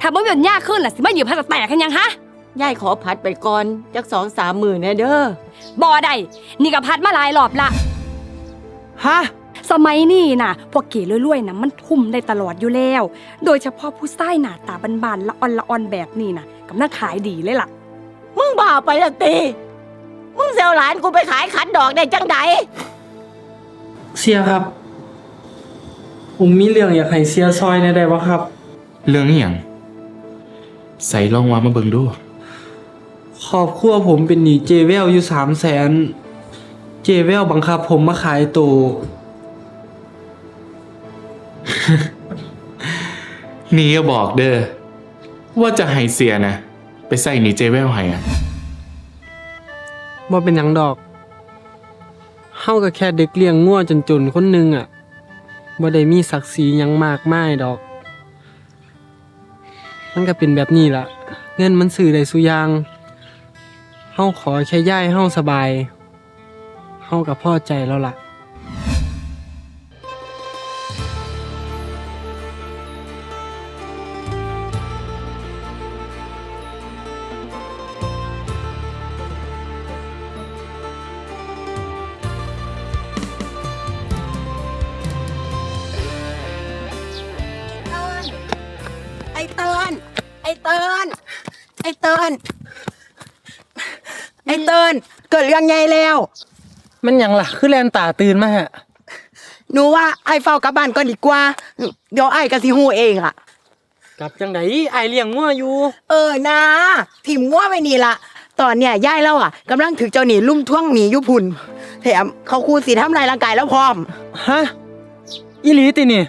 ถ้าบ่มีปัญญาขึ้นล่ะสิมายืมพาสแตกกันยังฮะยายขอพัดไปก่อนจักสองสามหมื่นนะเด้อ บ่ได้นี่ก็พัดมาหลายรอบละ ฮะ สมัยนี้น่ะ พวกเก๋รวยๆน่ะมันทุ่มได้ตลอดอยู่แล้ว โดยเฉพาะผู้ชายหน้าตาบานๆละอ่อนละอ่อนแบบนี้น่ะกำลังขายดีเลยล่ะ มึงบ้าไปละตี มึงเซลหลานกูไปขายขันดอกได้จังใดเสียครับ ผมมีเรื่องอยากให้เสียซอยในได้บ่ครับ เรื่องนี้อหย่าง ใส่ลองว่ามาเบิ่งดูครอบครัวผมเป็นหนี้เจเวลอยู่สามแสนเจเวลบังคับผมมาขายตัว นี่ก็บอกเด้อว่าจะให้เสียนะ ไปใส่หนีเจเวลให้อะบ่เป็นหยังดอก เฮาก็แค่เด็กเลี้ยงงัวจนๆคนหนึงอะบ่ได้มีศักดิ์ศรีหยังมากมายดอก มันก็เป็นแบบนี้ละเงินมันสื่อได้สุอยางเฮาขอแค่ย่ายเฮาสบายเฮากับพ่อใจแล้วล่ะ อ้เตือนไอ้เตือนไอ้เตือนเกิดเรื่องใหญ่แล้ว มันหยังล่ะคือแลนตาตื่นมาฮะหนูว่าไอ้เฝ้ากลับบ้านก่อนดีกว่าเดี๋ยวไอ้กับสิฮู้เองอะกลับจังไดไอายเลี้ยงงัวอยู่ เออนะถิ่มง้วไปนี่ละตอนเนี้ยย่ายเราอะกำลังถึกเจ้าหนีลุ่มท่วงหนีอยุพุนแถมเขาคูสีทำลายร่างกายแล้วพร้อม ฮะ อีหลีตินี่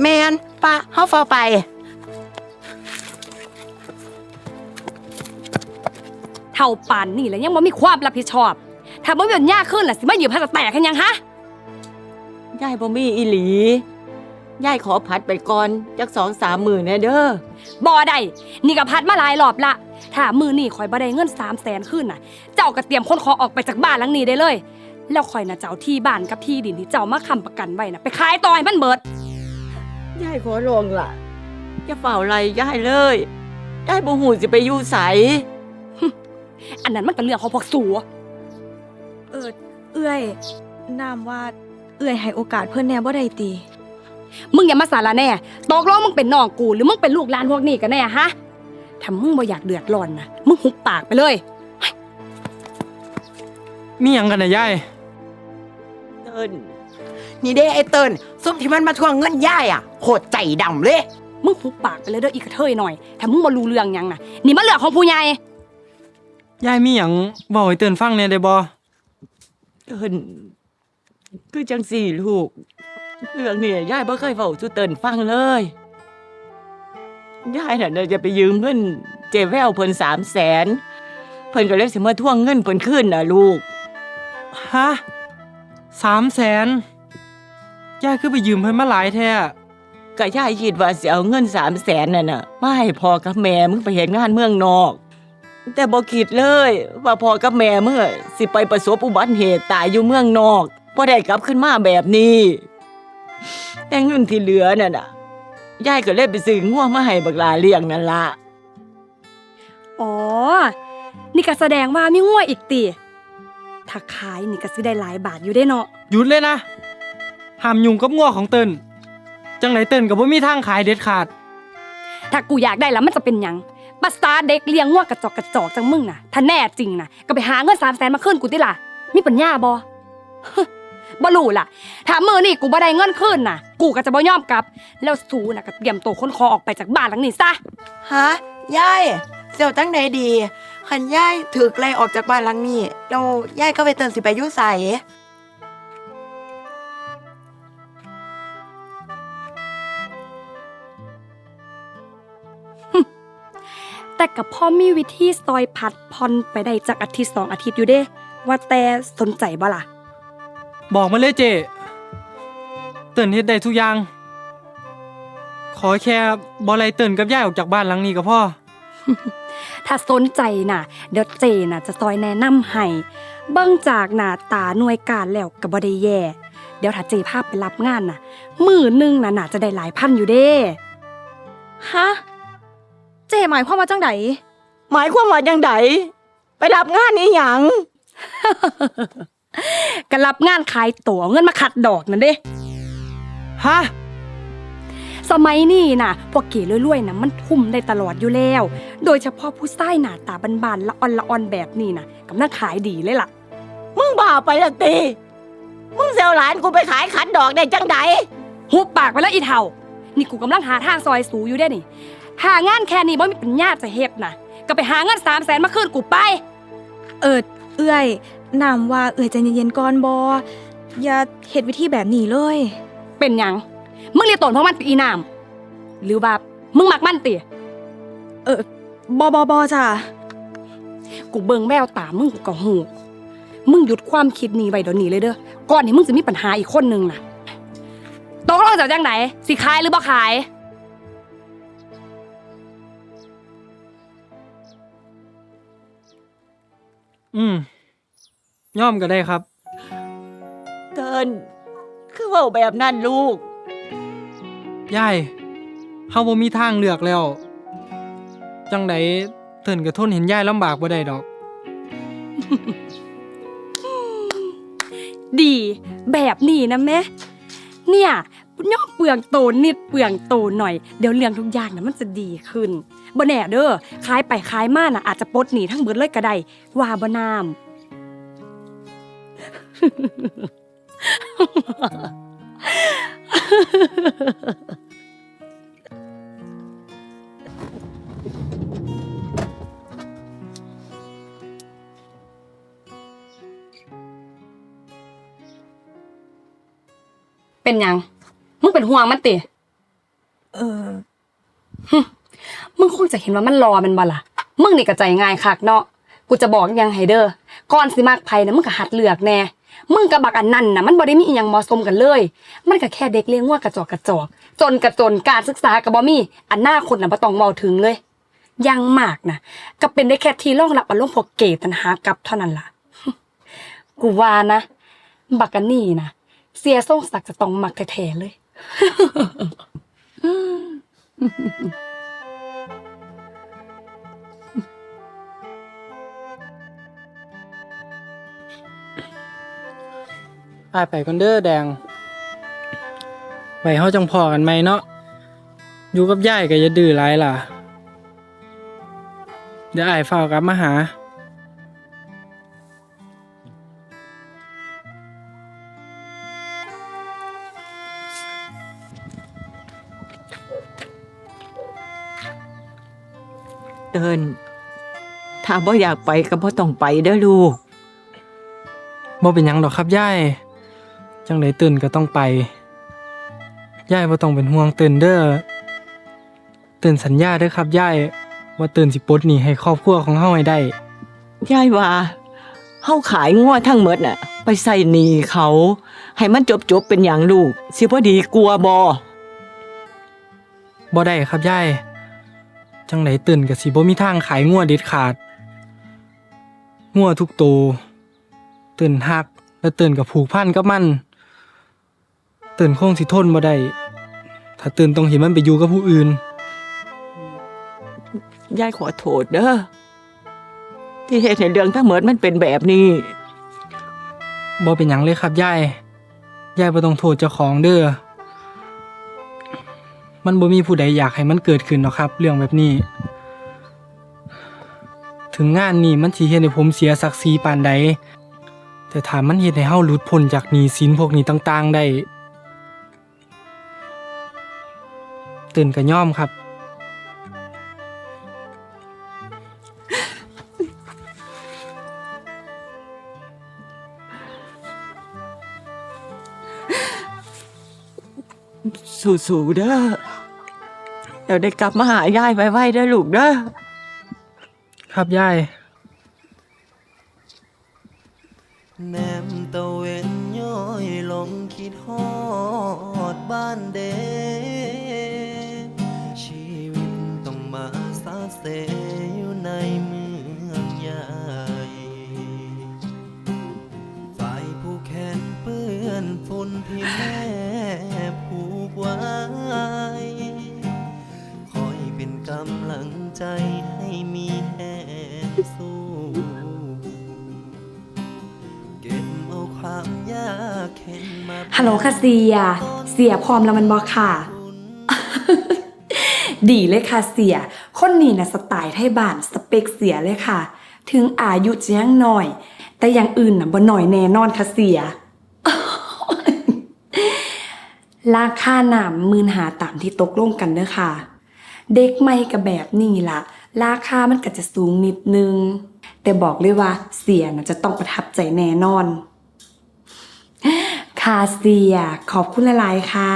แมนปะเฮาเฝ้าไป เท่าป่านนี่แล้วยังบ่มีความรับผิดชอบ ถ้าบ่มีปัญญาขึ้นล่ะสิมายืมพาสแตกกันยังฮะยายบ่มีอีหลียายขอพัดไปก่อนจักสองสามหมื่นนะเด้อบ่ได้นี่ก็พัดมาหลายรอบละถ้ามือนี่ข่อยบ่ได้เงิน3 0 0แสนขึ้นน่ะ เจ้าก็เตรียมคนขอออกไปจากบ้านหลังนี้ได้เลย แล้วข่อยน่ะเจ้าที่บ้านกับที่ดินที่เจ้ามาค้ำประกันไว้น่ะไปขายต่อให้มันเบิดยายขอลองล่ะอย่าเฝ้าไรยายเลยยายบ่หูสิไปอยู่ไส อันนั้นมันก็เรื่องของพวกสัวเออเอื้อยนามว่าเอื้อยให้โอกาสเพื่อนแหน่บ่ได้ตี มึงอย่ามาสาระแน่ตกลงมึงเป็นน้องกู หรือมึงเป็นลูกหลานพวกนี้กันแน่ฮะถ้ามึงบ่อยากเดือดร้อนนะมึงหุบปากไปเลย มีหยังกันนะยาย เติ้นนี่เด้ไอ้เติ้นซุ่มที่มันมาทวงเงินยายอะโคตรใจดำเลย มึงหุบปากไปเลยเด้ออีกระเทยหน่อย ถ้ามึงบ่รู้เรื่องหยังนะนี่มันเรื่องของผู้ใหญ่ ยายมีหยังบอกให้เตือนฟังแหน่ได้บ่เติ้นคือจังสี่ลูก เรื่องเนี่ยยายบ่เคยเฝ้าสุเติ้นฟังเลยยายน่ะเดี๋ยวจะไปยืมเงินเจแววเพิ่นสามแสนเพิ่นก็เลยสิมาทวงเงินเพิ่นคืนน่ะลูก ฮะสามแสนยายคือไปยืมเพิ่นมาหลายแท้ก็ยายคิดว่าสิเอาเงินสามแสนนั่นน่ะมาให้พ่อกับแม่มึงไปเห็นงานเมืองนอก แต่บ่คิดเลย ว่าพ่อกับแม่มึงอะสิไปประสบอุบัติเหตุตายอยู่เมืองนอกพอได้กลับขึ้นมาแบบนี้ แต่เงินที่เหลือนั่นน่ะยายก็เลยไปซื้อง่วงมาให้บักหลาเลี้ยงนั่นล่ะอ๋อ นี่ก็แสดงว่ามีง่วยอีกติถ้าขายนี่ก็สิได้หลายบาทอยู่ได้เนาะหยุดเลยนะห้ามยุ่งกับงัวของเติ้นจังไหนเติ้นก็บ่มีทางขายเด็ดขาด ถ้ากูอยากได้แล้วมันจะเป็นหยัง ภาษาเด็กเลี้ยงง่วกระจอกกระจอกจังมึงน่ะถ้าแน่จริงน่ะก็ไปหาเงินสามแสนมาคืนกูติล่ะ มีปัญญาบ่บ่รู้ล่ะ ถ้ามือนี่กูบ่ได้เงินคืนน่ะ กูก็จะบ่ยอมกลับ แล้วสูน่ะก็เตรียมตัวคนคอออกไปจากบ้านหลังนี้ซะ ฮะยายเสี่ยวตั้งใดดีคันยายถือไล่ออกจากบ้านหลังนี้แล้วยายก็ไปเตือนสิไปอยุ่ใส แต่กับพ่อมีวิธีซอยผัดพรไปได้จากอาทิตย์สองอาทิตย์อยู่เด้ ว่าแต่สนใจบ่ล่ะ บอกมาเลยเจ เติ้นเฮ็ดได้ทุกอย่าง ขอแค่บ่ไล่เติ้นกับยายออกจากบ้านหลังนี้ก็พอ ถ้าสนใจน่ะ เดี๋ยวเจน่ะจะซอยแนะนำให้เบิ่งจากหน้าตาหน่วยการแล้วก็บ่ได้แย่ เดี๋ยวถ้าเจพาไปรับงานน่ะ มือหนึงน่ะน่าจะได้หลายพันอยู่เด้ ฮะ เจหมายความว่าจังไดหมายความว่าจังไดไปรับงานนี้หยัง ก็รับงานขายตั๋วเอาเงินมาขัดดอกนั่นเด้ ฮะ สมัยนี้น่ะ พวกเก๋รวยๆน่ะมันทุ่มได้ตลอดอยู่แล้ว โดยเฉพาะผู้ชายหน้าตาบานๆละอ่อนละอ่อนแบบนี้น่ะกำลังขายดีเลยล่ะ มึงบ้าไปละตี มึงเซลหลานกูไปขายขันดอกได้จังได หุบปากไปแล้วอีเท่า นี่กูกำลังหาทางซอยสูอยู่ได้นี่ หางานแค่นี้บ่มีปัญญาจะเฮ็ดน่ะก็ไปหาเงินสามแสนมาคืนกูไป เอิดเอื้อยน้ำว่าเอื้อยใจเย็นๆก่อนบออย่าเฮ็ดวิธีแบบนี้เลย เป็นหยังมึงเรียกตนเพราะมันเป็นอีนามหรือว่ามึงมักมันติเออบอบอบอจ้ะกูเบิ่งแววตามึงกูก็หูมึงหยุดความคิดนี้ไว้เดี๋ยวนี้เลยเด้อก่อนที่มึงจะมีปัญหาอีกคนนึงน่ะตกลงจากจังไหนสิขายหรือบ่ขาย อืมย่อมก็ได้ครับ เตินคือเว่าแบบนั้นลูก ยายเฮาบ่มีทางเลือกแล้ว จังไดเตินก็ทนเห็นยายลำบากบ่ได้ดอก ดีแบบนี้นะแม่เนี่ยย่อมเปลืองโตนิดเปลืองโตหน่อย เดี๋ยวเรื่องทุกอย่างนะมันจะดีขึ้น บ่แน่เด้อขายไปขายมาน่ะอาจจะปลดหนีทั้งเบิดเลยก็ได้ว่าบ่นามเป็นหยังมึงเป็นห่วงมันติ เออ มึงคงจะเห็นว่ามันรอมันบ่ล่ะ มึงนี่ก็ใจง่ายคักเนาะ กูจะบอกยังให้เด้อก่อนสิมากไผนะมึงก็หัดเลือกแน่ มึงกับบักอันนั้นนะมันบ่ได้มีอีหยังเหมาะสมกันเลย มันก็แค่เด็กเลี้ยงวัวกระจอกกระจอก จนกระจนการศึกษาก็บ่มีอันหน้าคนน่ะบ่ต้องเว้าถึงเลย ยังมากนะก็เป็นได้แค่ที่รองรับอารมณ์พวกเกตันหากับเท่านั้นล่ะ กูว่านะ บักอันนี่นะเสียทรงศักดิ์จะต้องมักแท้ๆเลย อายไปก่อนเด้อแดงไว้เฮาจังพอกันไหมเนาะอยู่กับยายก็อย่าดื้อหลายล่ะ เดี๋ยวอายเฝ้าวกลับมาหาเตินถ้าบ่อยากไปก็บ่ต้องไปเด้อลูกบ่เป็นหยังดอกครับยาย จังไดตื่นก็ต้องไปยายบ่ต้องเป็นห่วงตื่นเด้อตื่นสัญญาเด้อครับยายว่าตื่นสิปลดหนี้ให้ครอบครัวของเฮาให้ได้ยายว่าเฮาขายงัวทั้งหมดน่ะ ไปใส่หนี้เขา ให้มันจบๆเป็นอย่างลูก สิบ่ดีกลัวบ่บ่ได้ครับยายจังไดตื่นก็สิบ่มีทางขายงัวเด็ดขาดงัวทุกตัวตื่นฮัก และตื่นกับผูกพันกับมัน ตื่นคงสิทนบ่ได้ ถ้าตื่นต้องเห็นมันไปอยู่กับผู้อื่น ยายขอโทษเด้อ ที่เฮ็ดให้เรื่องทั้งหมดมันเป็นแบบนี้ บ่เป็นหยังเลยครับยาย ยายบ่ต้องโทษเจ้าของเด้อ มันบ่มีผู้ใดอยากให้มันเกิดขึ้นหรอกครับ เรื่องแบบนี้ ถึงงานนี้มันสิเฮ็ดให้ผมเสียศักดิ์ศรีปานใด แต่ถ้ามันเฮ็ดให้เฮาหลุดพ้นจากหนี้สินพวกนี้ต่างๆได้ ตื่นก็ย่อมครับ สู้ๆเด้อเดี๋ยวได้กลับมาหายายไวๆเด้อลูกเด้อครับยาย แนมตะเวนย้อยลงคิดฮอดบ้านเด ค่ะเสีย เสียพร้อมแล้วมันบอกค่ะ ดีเลยค่ะเสีย คนนี้นะสไตล์ไทยบ้านสเปคเสียเลยค่ะ ถึงอายุจะยังหน้อย แต่อย่างอื่นน่ะบ่หน่อยแน่นอนค่ะเสีย ราคาหนามมืนหาตามที่ตกลงกันเด้อค่ะ เด็กใหม่กับแบบนี้ล่ะราคามันก็จะสูงนิดนึง แต่บอกเลยว่าเสียนะจะต้องประทับใจแน่นอน ค่ะเซีย ขอบคุณหลาย ๆ ค่ะ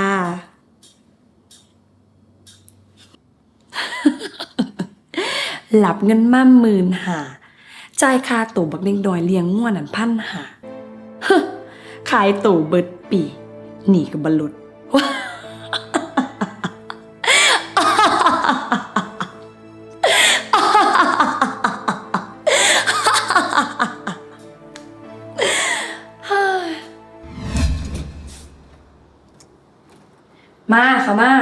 หลับเงินมั่มหมื่นหาจ่ายค่าตู่บักเด้งดอยเลี้ยงง่วนนั่นพันหาขายตู่เบิดปี หนีกับบรรลุ มาค่ะมา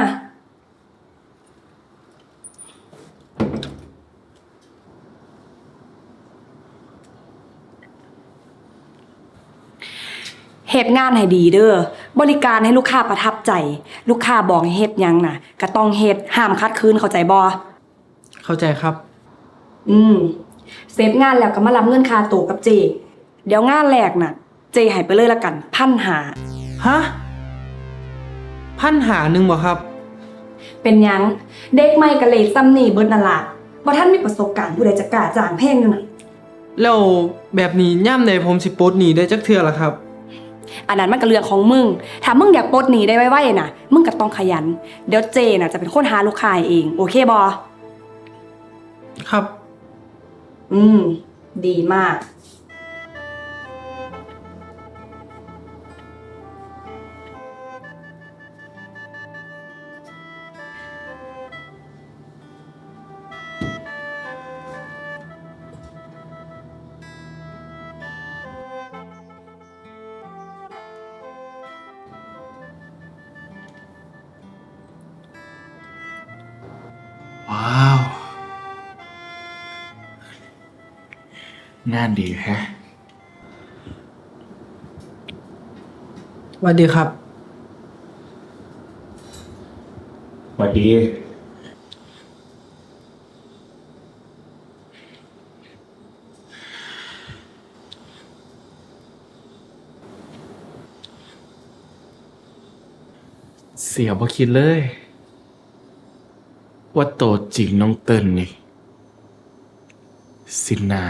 เฮ็ดงานให้ดีเด้อ บริการให้ลูกค้าประทับใจ ลูกค้าบอกให้เฮ็ดหยังน่ะ ก็ต้องเฮ็ดห้ามคัดคืนเข้าใจบ่เข้าใจครับ อืม เสร็จงานแล้วก็มารับเงินค่าตัวกับเจ เดี๋ยวงานแรกน่ะ เจให้ไปเลยละกัน พันหา ฮะ พันหาหนึ่งบ่ครับ เป็นหยังเด็กใหม่กะเลดซ้ำนี่เบิดนั่นล่ะบ่ท่านมีประสบการณ์ผู้ใดจะกล้าจ้างแพงอยู่น่ะแล้วแบบนี้ย่ำใดผมสิปลดหนีได้จักเทื่อละครับ อันนั้นมันก็เรื่องของมึงถ้ามึงอยากปลดหนี้ได้ไวๆน่ะ มึงก็ต้องขยัน เดี๋ยวเจน่ะจะเป็นคนหาลูกค้าให้เอง โอเคบอครับ อืม ดีมาก งานดีแฮะ สวัสดีครับสวัสดี เสียบ่คิดเลย ว่าโตวจริงน้องเติ้ลนี่ สินา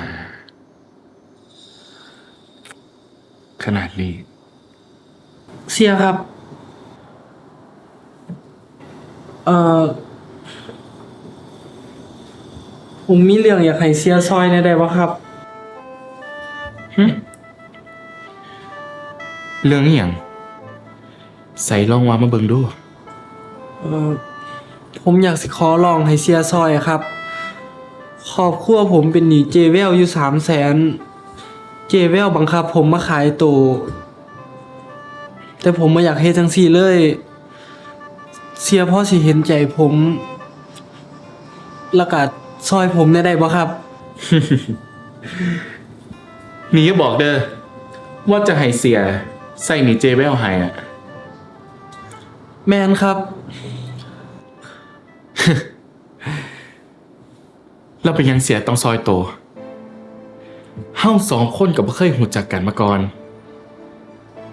ขนาดนี้ เสียครับ เอ่อ ผมมีเรื่องอยากให้เสียซอยในอยได้บ่ครับเรื่องอหย่างใส่ลองวามาเบิ่งดู เอ่อ ผมอยากสิขอลองให้เสียซอยอะครับ ครอบครัวผมเป็นหนี้เจเวลอยู่สามแสน เจเวลบังคับ ผมมาขายตัวแต่ผมไม่อยากเฮ็ดจังซี่เลย เสียพ่อสิเห็นใจผมแล้วก็ซอยผมได้ได้บ่ครับหนีบอกเด้อว่าจะให้เสียใส่หนีเจเวลให้อะแมนครับ เราเป็นหยังเสียต้องซอยโต เฮาสองคนกับบ่เคยหูจักกันมาก่อน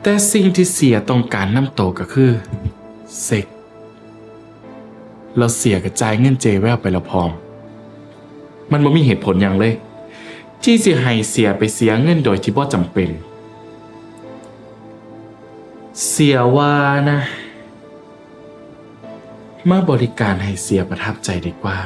แต่สิ่งที่เสียต้องการน้ำโตก็คือเซ็กเราเสียกระจายเงินเจแววไปแล้วพร้อม มันบ่มีเหตุผลอย่างเลย ที่สิให้เสียไปเสียเงินโดยที่บ่จำเป็น เสียว่านะ มาบริการให้เสียประทับใจดีกว่า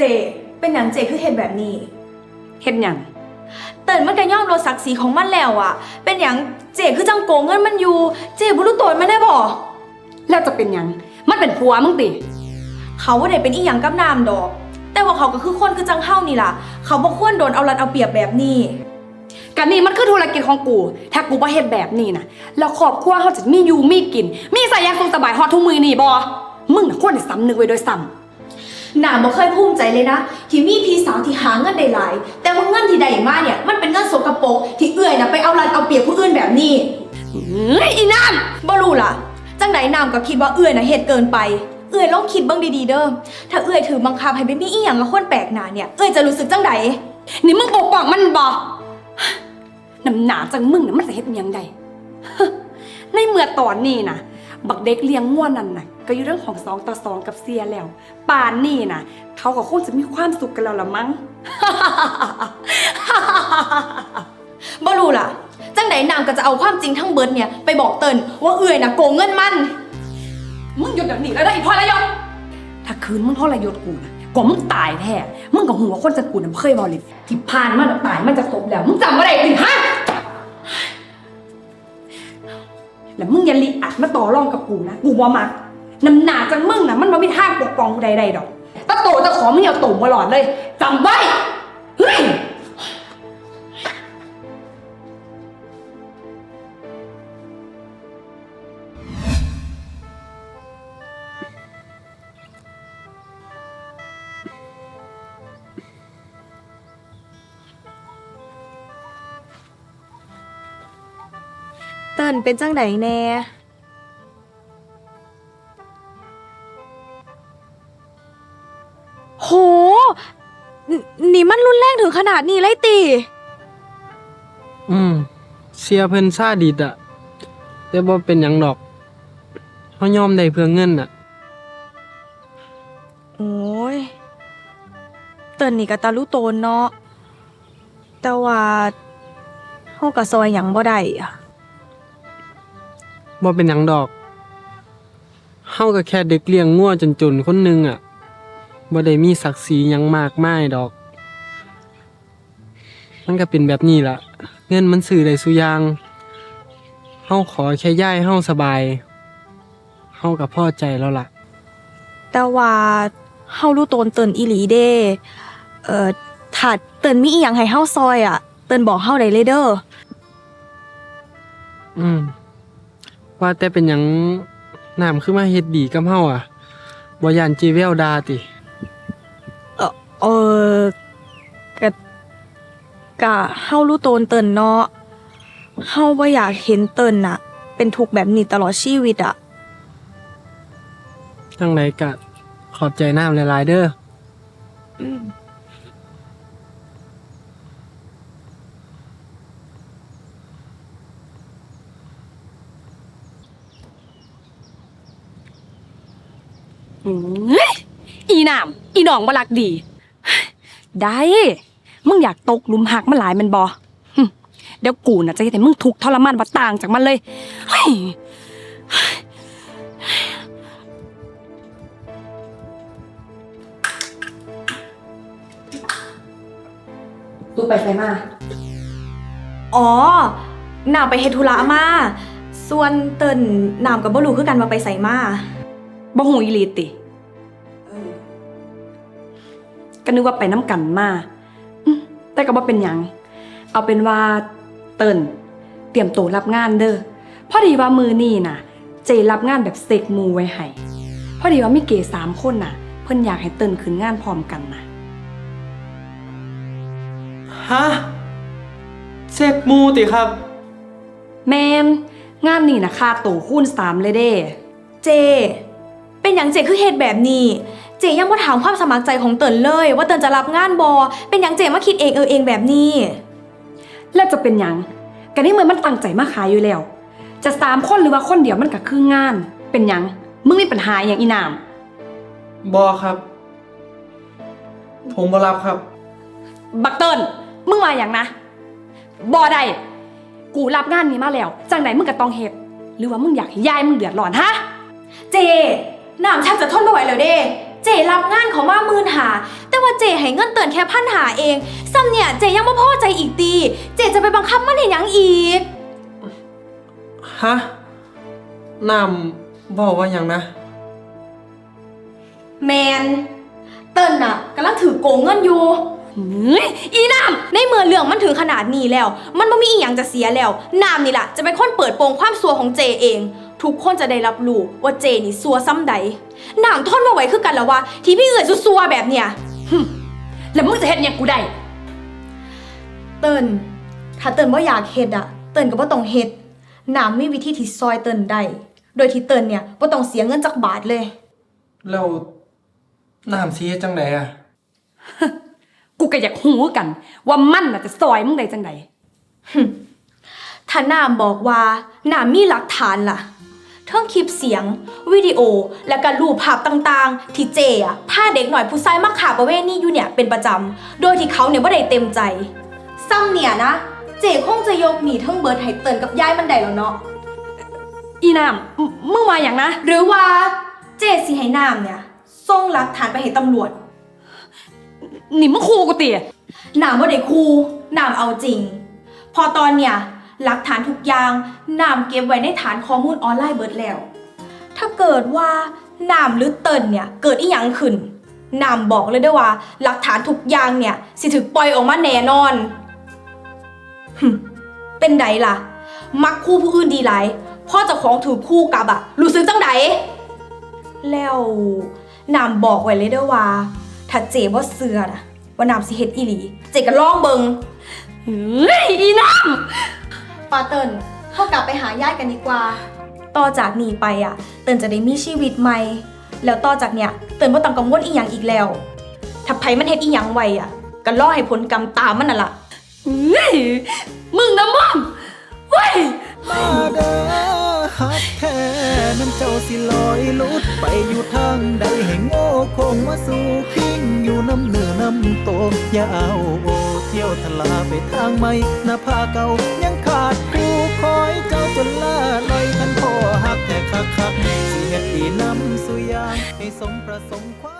เจ เป็นหยังเจคือเห็นแบบนี้ เฮ็ดหยัง เตินมันก็ย่อมลดศักดิ์ศรีของมันแล้วอะเป็นหยังเจคือจังโกงเงินมันอยู่ เจบุรุษตนมันได้บ่แล้วจะเป็นหยัง มันเป็นผัวมึงติ เขาว่าได้เป็นอีหยังกับนามดอก แต่ว่าเขาก็คือคนคือจังเฮ้านี่ล่ะ เขาบ่ควรโดนเอารัดเอาเปรียบแบบนี้ กันนี่มันคือธุรกิจของกู ถ้ากูบ่เฮ็ดแบบนี้นะแล้วครอบครัวเขาจะมีอยู่มีกิน มีใส่ยางทรงสบายฮอดทุกมือนี่บ่มึงน่ะควรได้สำนึกไว้โดวยซ้ำ หนาบ่เคยภูมิใจเลยนะ ที่มีพี่สาวที่หาเงินได้หลาย แต่ว่าเงินที่ได้มาเนี่ย มันเป็นเงินสกปรกที่เอื้อยนะไปเอารัดเอาเปรียบผู้อื่นแบบนี้เฮ้ยอีน้บ่รู้ล่ะ จังไหนนามก็คิดว่าเอื้อยนะเหตุเกินไป เอื้อยลองคิดเบ้างดีๆเด้อ ถ้าเอื้อยถือบังคับให้ไปมีอีหยังกับคนแปลกหน้าเนี่ย เอื้อยจะรู้สึกจังไดำนี่มึงปกป้องมันบ่น้ำหนาจังมึงน่ะมันจะเฮ็ดอิหยังไดในเมื่อตอนนี้นะบักเด็กเลี้ยงง่วนนั่นน่ะ ก็อยู่เรื่องของสองต่อสองกับเสียแล้ว ป่านนี่นะเขาก็คงจะมีความสุขกันแล้วละมั้ง บ่รู้ล่ะ จังไหนนามก็จะเอาความจริงทั้งเบิร์ดเนี่ยไปบอกเตินว่าเอื้อยนะโกงเงินมัน มึงหยุดเดี๋ยวนี้แล้วได้อีพอระยศถ้าคืนมึงทรยศกูนะกว่ามึงตายแท้ มึงกับหัวคนจะกูน่ะเคยบอกเลยที่ผ่านมาน่ะตายมันจะศพแล้ว มึงจำอะไรติฮะแล้วมึงอย่าลีอัดมาต่อรองกับกูนะ กูว่ามัก น้ำหนาจังมึงนะมันไม่มีทางปกป้องใดๆดอกถ้าโตจะขอไมึงอย่าโตมาหลอดเลยจำไว้เฮ้ยเติ้นเป็นจังไหนแน่ นนี่มันรุนแรงถึงขนาดนี้เลยติอืมเสียเพิ่นซาดิดอะแต่บ่เป็นหยังดอกเฮายอมได้เพื่อเงินอะโอ้ยเติ้นนี่ก็ตาลุโตนเนาะแต่ว่าเฮาก็ซอยหยังบ่ได้อะ บ่เป็นหยังดอก เฮาก็แค่เด็กเลี้ยงงัวจนๆคนหนึงอะ บ่ได้มีศักดิ์ศรีหยังมากมายดอก มันก็เป็นแบบนี้ล่ะ เงินมันซื้อได้ซุอย่าง เฮาขอแค่ย้ายเฮาสบาย เฮาก็พอใจแล้วล่ะ แต่ว่าเฮารู้โตนเติ้นอีหลีเด้เอ่อถ้าเติ้นมีอีหยังให้เฮาซอยอะ เติ้นบอกเฮาได้เลยเด้อ อืม ว่าแต่เป็นหยังน้ำคือมาเฮ็ดดีกับเฮาอะบ่ย่านจีเวลดาติ เออกะกะเฮารู้โตนเติ้นเนาะเฮาบ่อยากเห็นเติ้นน่ะ เป็นทุกข์แบบนี้ตลอดชีวิตอะจังไดกะขอบใจน้ำหลายๆเด้อหืออีหนามอีหนองบลักดี ได้ มึงอยากตกหลุมหักมาหลายแมันบอเดี๋ยวกูน่ะจะเห็นมึงทุกข์ทรมานว่าต่างจากมันเลยเฮ้ยตูไปไสมา อ๋อนามไปเฮ็ดธุระมา ส่วนเติ้นนามกับบ่รู้คือกันว่าไปไสมาบ่หูอีหลีติ ก็นึกว่าไปน้ำกันมาอืมแต่ก็บ่เป็นหยัง เอาเป็นว่าเติ้นเตรียมตัวรับงานเด้อพอดีว่ามือนี่น่ะ เจรับงานแบบเซกมูไว้ให้พอดีว่ามีเกสามคนน่ะ เพิ่นอยากให้เติ้นขึ้นงานพร้อมกันน่ะ ฮะเซ็กมูติครับ แมนงานนี่นะค่าตัวคูณสามเลยเด้ เจ เป็นอย่างเจคือเหตุแบบนี้ เจยังมาถามความสมัครใจของเติ้นเลย ว่าเติ้นจะรับงานบอเป็นอย่างเจมาคิดเองเออเองแบบนี้ แล้วจะเป็นหยังกันนี่เหมือนมันตั้งใจมาขายอยู่แล้ว จะสามคนหรือว่าคนเดียวมันก็คืองาน เป็นหยังมึงมีปัญหาอย่างอีนาม บอครับ ผมบ่รับครับ บักเติ้ลมึงมาอย่างนะบอได้กูรับงานนี้มาแล้ว จังไหนมึงก็ต้องเฮ็ดหรือว่ามึงอยากให้ยายมึงเดือดร้อนฮะ เจนามชักจะทนไม่ไหวแล้วเด้ เจรับงานเขามาหมื่นหา แต่ว่าเจให้เงินเตือนแค่พันหาเองซ้ำเนี่ยเจยังไม่พอใจอีกตี เจจะไปบังคับมันเห็นยังอีก ฮะน้ำบอกว่าหยังนะ แมน เติ้นน่ะกำลังถือโกงเงินอยู่เฮ้ยอีน้ในเมื่อเรื่องมันถึงขนาดนี้แล้ว มันไม่มีอีหยังจะเสียแล้วนามนี่แหละจะเป็นคนเปิดโปงความซัวของเจเอง ทุกคนจะได้รับรู้ว่าเจนี่ซัวซ้ำใดนามทนมาไหวคือกันแล้วว่าที่พี่เอ๋ยซัวๆแบบเนี้ยำแล้วมึงจะเฮ็ดหยังกูได้ เติ้นถ้าเติ้นว่าอยากเฮ็ดอะเติ้นก็บ่ต้องเฮ็ดนามมีวิธีที่ซอยเติ้นได้โดยที่เติ้นเนี่ยบ่ต้องเสียเงินจักบาทเลย แล้วน้ำสิเฮ็ดจังไดอะกูก็อยากหูคือกัน ว่ามันน่ะจะซอยมึงได้จังได ถ้านามบอกว่านามมีหลักฐานล่ะ ทั้งคลิปเสียง วิดีโอ และก็รูปภาพต่างๆ ที่เจอะพาเด็กหน่อยผู้ชายมาขาประเวณีอยู่เนี่ยเป็นประจำ โดยที่เขาเนี่ยว่าได้เต็มใจ ซ้ำเนี่ยนะ เจคงจะยกหนีทั้งเบิร์ดให้เตินกับยายมันได้แล้วเนาะ อีน้ำมึมึงมาอย่างนะ หรือว่า เจสิให้นามเนี่ยส่งหลักฐานไปให้ตำรวจ นี่มึงคูกูตีนามว่าได้ครูนามเอาจริง พอตอนเนี่ย หลักฐานทุกอย่างนามเก็บไว้ในฐานข้อมูลออนไลน์เบิดแล้ว ถ้าเกิดว่านามหรือเตินเนี่ยเกิดอีหยังขึ้นนามบอกเลยได้อว่า หลักฐานทุกอย่างเนี่ยสิถึกปล่อยออกมาแน่นอนเป็นไดล่ะ มักคู่ผู้อื่นดีหลายพ่อเจ้าของถือคู่กับอะรู้สึกจังไดแล้วนามบอกไว้เลยด้อว่า ถ้าเจบ่าเสือนะว่านามสิเฮ็ดอีหลี เจก็ลองเบิงเฮ้ยอีน้ ปาเตินเข้ากลับไปหาญาติกันดีกว่า ต่อจากนี้ไปอะ เตินจะได้มีชีวิตใหม่ แล้วต่อจากเนี้ยเตินบ่ต้องกังวลอีหยังอีกแล้ว ถ้าไผมันเฮ็ดอีหยังไว้อะก็รอให้ผลกรรมตามมันน่ะล่ะำเฮ้ยมึงนะมึงเฮ้ย มาเด้อ ฮักแท้นั้นเจ้าสิลอยลุดไปอยู่ทางใดให้โง่คงมาสู่คิงอยู่น้ำเหนือน้ำโตอย่าเอาโอเที่ยวทลาไปทางใหม่หน้าผาเก่ายังขาดผู้คอยเจ้าจนล่าลอยทันพ่อฮักแต่คักคักสิเฮ็ดดีนำสุยางให้สมประสงค์ความ